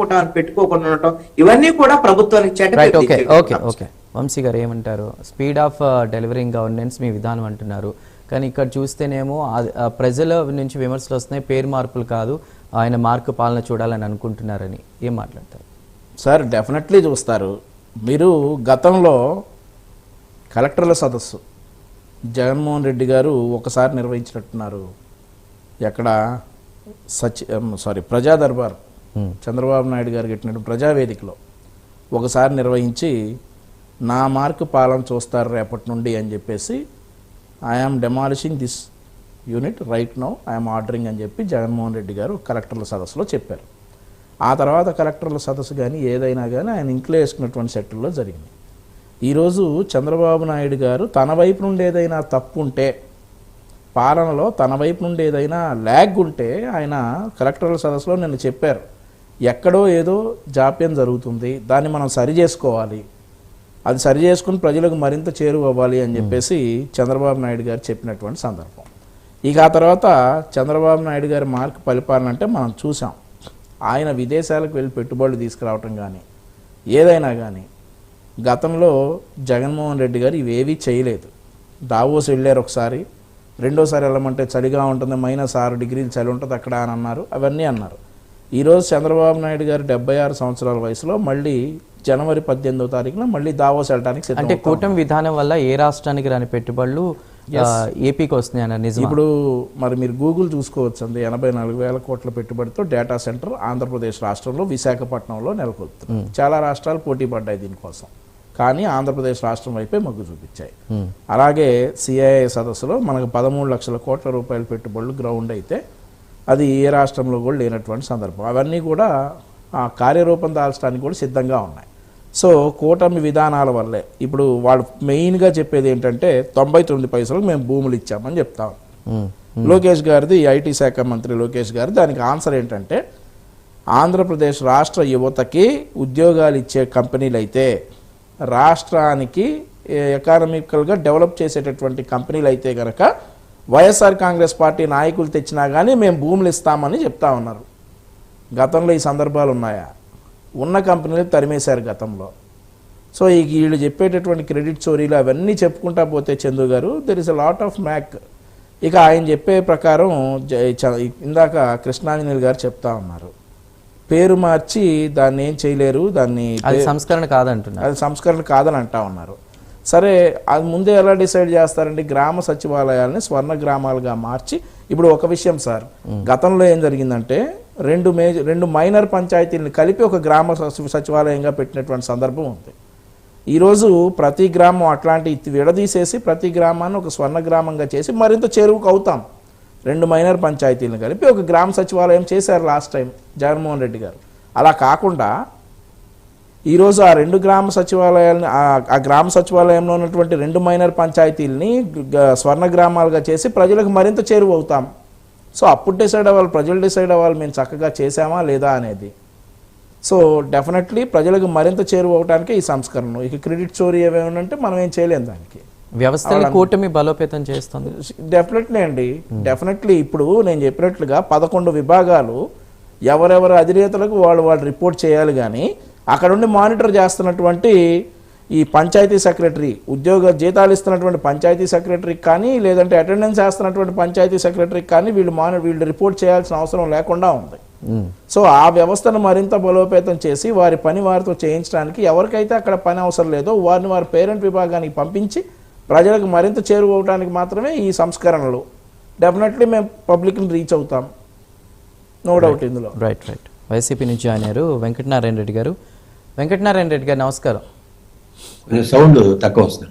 పెట్టుకుంటాం పెట్టుకోకుండా ఉండటం ఇవన్నీ కూడా ప్రభుత్వానికి ఓకే. ఓకే ఓకే వంశీ గారు ఏమంటారు? స్పీడ్ ఆఫ్ డెలివరింగ్ గవర్నెన్స్ మీ విధానం అంటున్నారు. కానీ ఇక్కడ చూస్తేనేమో ప్రజల నుంచి విమర్శలు వస్తున్నాయి పేరు మార్పులు కాదు ఆయన మార్కు పాలన చూడాలని అనుకుంటున్నారని. ఏం మాట్లాడతారు? సార్ డెఫినెట్లీ చూస్తారు. మీరు గతంలో కలెక్టర్ల సదస్సు జగన్మోహన్ రెడ్డి గారు ఒకసారి నిర్వహించినట్టున్నారు. ఎక్కడ సచి సారీ ప్రజా దర్బార్. చంద్రబాబు నాయుడు గారు కట్టినట్టు ప్రజావేదికలో ఒకసారి నిర్వహించి నా మార్కు పాలన చూస్తారు రేపటి నుండి అని చెప్పేసి I am demolishing this unit right now I'm ordering అని చెప్పి జగన్మోహన్ రెడ్డి గారు కలెక్టర్ల సదస్సులో చెప్పారు. ఆ తర్వాత కలెక్టర్ల సదస్సు కానీ ఏదైనా కానీ ఆయన ఇంట్లో వేసుకున్నటువంటి సెట్టుల్లో జరిగింది. ఈరోజు చంద్రబాబు నాయుడు గారు తన వైపు నుండి ఏదైనా తప్పు ఉంటే పాలనలో తన వైపు నుండి ఏదైనా ల్యాగ్ ఉంటే ఆయన కలెక్టర్ల సదస్సులో నిన్న చెప్పారు. ఎక్కడో ఏదో జాప్యం జరుగుతుంది దాన్ని మనం సరి చేసుకోవాలి. అది సరి చేసుకుని ప్రజలకు మరింత చేరువ అవ్వాలి అని చెప్పేసి చంద్రబాబు నాయుడు గారు చెప్పినటువంటి సందర్భం. ఇక ఆ తర్వాత చంద్రబాబు నాయుడు గారి మార్క్ పరిపాలన అంటే మనం చూసాం. ఆయన విదేశాలకు వెళ్ళి పెట్టుబడులు తీసుకురావటం కానీ ఏదైనా కానీ గతంలో జగన్మోహన్ రెడ్డి గారు ఇవేవీ చేయలేదు. దావోస్ వెళ్ళారు ఒకసారి రెండోసారి వెళ్ళమంటే చలిగా ఉంటుంది మైనస్ ఆరు డిగ్రీలు చలి ఉంటుంది అక్కడ అని అన్నారు అవన్నీ అన్నారు. ఈరోజు చంద్రబాబు నాయుడు గారు డెబ్బై ఆరు సంవత్సరాల వయసులో మళ్ళీ జనవరి పద్దెనిమిదో తారీఖున మళ్ళీ దావోస్ వెళ్ళడానికి అంటే కూటమి విధానం వల్ల ఏ రాష్ట్రానికి రాని పెట్టుబడులు ఏపీకి వస్తున్నాయి నిజం ఇప్పుడు మరి మీరు గూగుల్ చూసుకోవచ్చు అండి ఎనభై నాలుగు వేల కోట్ల పెట్టుబడితో డేటా సెంటర్ ఆంధ్రప్రదేశ్ రాష్ట్రంలో విశాఖపట్నంలో నెలకొల్పుతుంది చాలా రాష్ట్రాలు పోటీ పడ్డాయి దీనికోసం. కానీ ఆంధ్రప్రదేశ్ రాష్ట్రం వైపే మొగ్గు చూపించాయి. అలాగే సిఐఏ సదస్సులో మనకు పదమూడు లక్షల కోట్ల రూపాయల పెట్టుబడులు గ్రౌండ్ అయితే అది ఏ రాష్ట్రంలో కూడా లేనటువంటి సందర్భం. అవన్నీ కూడా ఆ కార్యరూపం దాల్చడానికి కూడా సిద్ధంగా ఉన్నాయి. సో కూటమి విధానాల వల్లే. ఇప్పుడు వాళ్ళు మెయిన్గా చెప్పేది ఏంటంటే తొంభై తొమ్మిది పైసలకు మేము భూములు ఇచ్చామని చెప్తాం లోకేష్ గారిది ఐటీ శాఖ మంత్రి లోకేష్ గారు దానికి ఆన్సర్ ఏంటంటే ఆంధ్రప్రదేశ్ రాష్ట్ర యువతకి ఉద్యోగాలు ఇచ్చే కంపెనీలు అయితే రాష్ట్రానికి ఎకానమికల్గా డెవలప్ చేసేటటువంటి కంపెనీలు అయితే కనుక వైఎస్ఆర్ కాంగ్రెస్ పార్టీ నాయకులు తెచ్చినా కానీ మేము భూములు ఇస్తామని చెప్తా ఉన్నారు. గతంలో ఈ సందర్భాలు ఉన్నాయా? ఉన్న కంపెనీలు తరిమేశారు గతంలో. సో ఈ వీళ్ళు చెప్పేటటువంటి క్రెడిట్ చోరీలు అవన్నీ చెప్పుకుంటా పోతే Chandu garu there is a lot of mac. ఇక ఆయన చెప్పే ప్రకారం ఇందాక కృష్ణాంజనేయులు గారు చెప్తా ఉన్నారు. పేరు మార్చి దాన్ని ఏం చేయలేరు దాన్ని అది సంస్కరణ కాదంటున్నారు. అది సంస్కరణ కాదని అంటా ఉన్నారు. సరే అది ముందే ఎలా డిసైడ్ చేస్తారండి? గ్రామ సచివాలయాలని స్వర్ణ గ్రామాలుగా మార్చి ఇప్పుడు ఒక విషయం సార్. గతంలో ఏం జరిగిందంటే రెండు మేజర్ రెండు మైనర్ పంచాయతీలను కలిపి ఒక గ్రామ సచి- సచివాలయంగా పెట్టినటువంటి సందర్భం ఉంది. ఈరోజు ప్రతి గ్రామం అట్లాంటి విడదీసేసి ప్రతి గ్రామాన్ని ఒక స్వర్ణ గ్రామంగా చేసి మరింత చేరువుకు అవుతాం. రెండు మైనర్ పంచాయతీలను కలిపి ఒక గ్రామ సచివాలయం చేశారు లాస్ట్ టైం జగన్మోహన్ రెడ్డి గారు. అలా కాకుండా ఈరోజు ఆ రెండు గ్రామ సచివాలయాలని ఆ- గ్రామ సచివాలయంలో ఉన్నటువంటి రెండు మైనర్ పంచాయతీలని స్వర్ణ గ్రామాలుగా చేసి ప్రజలకు మరింత చేరువ అవుతాం సో అప్పుడు డిసైడ్ అవ్వాలి ప్రజలు డిసైడ్ అవ్వాలి మేము చక్కగా చేశామా లేదా అనేది. సో డెఫినెట్లీ ప్రజలకు మరింత చేరువ అవడానికి ఈ సంస్కరణ ఇక క్రెడిట్ చోరీ ఏమైనా ఉంటే మనం ఏం చేయలేం దానికి. వ్యవస్థని కూటమి బలోపేతం చేస్తుంది. డెఫినెట్లీ అండి. డెఫినెట్లీ ఇప్పుడు నేను చెప్పినట్లుగా పదకొండు విభాగాలు ఎవరెవరి అధినేతలకు వాళ్ళు వాళ్ళు రిపోర్ట్ చేయాలి కానీ అక్కడ ఉండి మానిటర్ చేస్తున్నటువంటి ఈ పంచాయతీ సెక్రటరీ ఉద్యోగ జీతాలు ఇస్తున్నటువంటి పంచాయతీ సెక్రటరీకి కానీ లేదంటే అటెండెన్స్ చేస్తున్నటువంటి పంచాయతీ సెక్రటరీకి కానీ వీళ్ళు మాని వీళ్ళు రిపోర్ట్ చేయాల్సిన అవసరం లేకుండా ఉంది. సో ఆ వ్యవస్థను మరింత బలోపేతం చేసి వారి పని వారితో చేయించడానికి ఎవరికైతే అక్కడ పని అవసరం లేదో వారిని వారి పేరెంట్ విభాగానికి పంపించి ప్రజలకు మరింత చేరువవడానికి మాత్రమే ఈ సంస్కరణలు. డెఫినెట్లీ మేము పబ్లిక్ని రీచ్ అవుతాం. నో డౌట్ ఇందులో. రైట్ రైట్ వైసీపీ నుంచి జాయిన్ అయ్యారు వెంకటనారాయణ రెడ్డి గారు. వెంకటనారాయణ రెడ్డి గారు నమస్కారం. సౌండ్ తక్కువ వస్తుంది.